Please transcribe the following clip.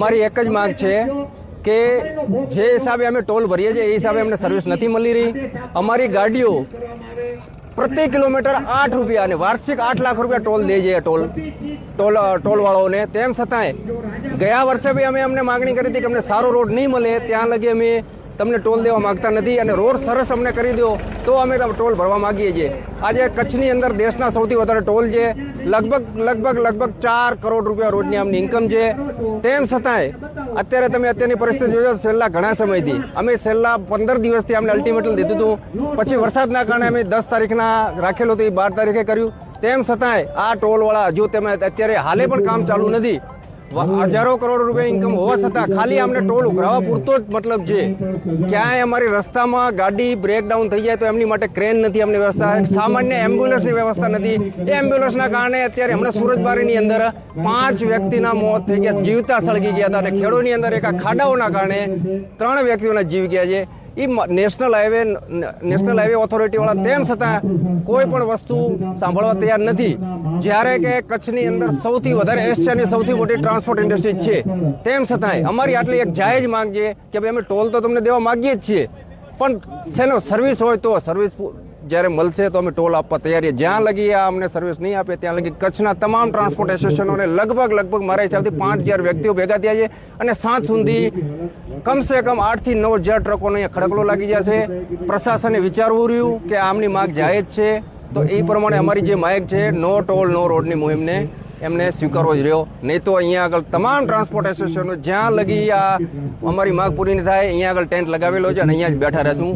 અમારી એક જ માંગ છે કે જે હિસાબે અમે ટોલ ભરીએ છીએ, એ હિસાબે અમને સર્વિસ નથી મળી રહી. અમારી ગાડીઓ પ્રતિ કિલોમીટર આઠ રૂપિયા અને વાર્ષિક આઠ લાખ રૂપિયા ટોલ દે છે ટોલ ટોલ ટોલવાળાઓને. તેમ છતાંય ગયા વર્ષે બી અમે અમને માગણી કરી હતી કે અમને સારો રોડ નહીં મળે. ત્યાં લગી અમે તમને ટોલ દેવા માંગતા નથી અને રોડ સરસ અમને કરી દો તો અમે ટોલ ભરવા માગીએ છીએ. આજે કચ્છની અંદર દેશના સૌથી વધારે ટોલ છે, લગભગ લગભગ લગભગ ચાર કરોડ રૂપિયા રોજની આમની ઇન્કમ છે. તેમ છતાંય, અત્યારે તમે અત્યારની પરિસ્થિતિ જોયો છેલ્લા ઘણા સમયથી. અમે છેલ્લા પંદર દિવસથી અમને અલ્ટિમેટલ દીધું હતું. પછી વરસાદના કારણે અમે દસ તારીખના રાખેલું હતું, એ બાર તારીખે કર્યું. તેમ છતાંય આ ટોલવાળા હજુ તમે અત્યારે હાલે પણ કામ ચાલુ નથી હજારો કરોડ રૂપિયા ઇન્કમ હોવા છતાં ખાલી અમને ટોલ ઉઘરાવા પૂરતો જ મતલબ છે. ક્યાંય અમારી રસ્તામાં ગાડી બ્રેકડાઉન થઈ જાય તો એમની માટે ક્રેન નથી અમને વ્યવસ્થા. સામાન્ય એમ્બ્યુલન્સની વ્યવસ્થા નથી. એ એમ્બ્યુલન્સના કારણે અત્યારે હમણાં સુરજબારીની અંદર પાંચ વ્યક્તિના મોત થઈ ગયા. જીવતા સળગી ગયા હતા અને ખેડોની અંદર એક ખાડાઓના કારણે ત્રણ વ્યક્તિઓના જીવ ગયા છે. એ નેશનલ હાઈવે નેશનલ હાઈવે ઓથોરિટીવાળા તેમ છતાં કોઈ પણ વસ્તુ સાંભળવા તૈયાર નથી. જ્યારે કે કચ્છની અંદર સૌથી વધારે એશિયાની સૌથી મોટી ટ્રાન્સપોર્ટ ઇન્ડસ્ટ્રી છે. તેમ છતાંય અમારી આટલી એક જાહેજ માંગ છે કે ભાઈ અમે ટોલ તો તમને દેવા માંગીએ જ છીએ. પણ શેનો સર્વિસ હોય તો સર્વિસ જ્યારે મળશે તો અમે ટોલ આપવા તૈયાર જ્યાં લગી આ અમને સર્વિસ નહીં આપે, ત્યાં લગી કચ્છના તમામ ટ્રાન્સપોર્ટ એસોસિએશનોને લગભગ લગભગ મારા હિસાબથી પાંચ હજાર વ્યક્તિઓ ભેગા થયા છે અને સાંજ સુધી કમસે કમ આઠથી નવ હજાર ટ્રકોનો અહીંયા ખડકલો લાગી જશે. પ્રશાસને વિચારવું રહ્યું કે આમની માગ જાયજ છે. તો એ પ્રમાણે અમારી જે માગ છે, નો ટોલ, નો રોડની મુહિમને એમને સ્વીકારવો જ રહ્યો. નહીં તો અહીંયા આગળ તમામ ટ્રાન્સપોર્ટ એસોસિએશનો જ્યાં લગી આ અમારી માગ પૂરી ન થાય, અહીંયા આગળ ટેન્ટ લગાવેલો છે અને અહીંયા જ બેઠા રહેશું.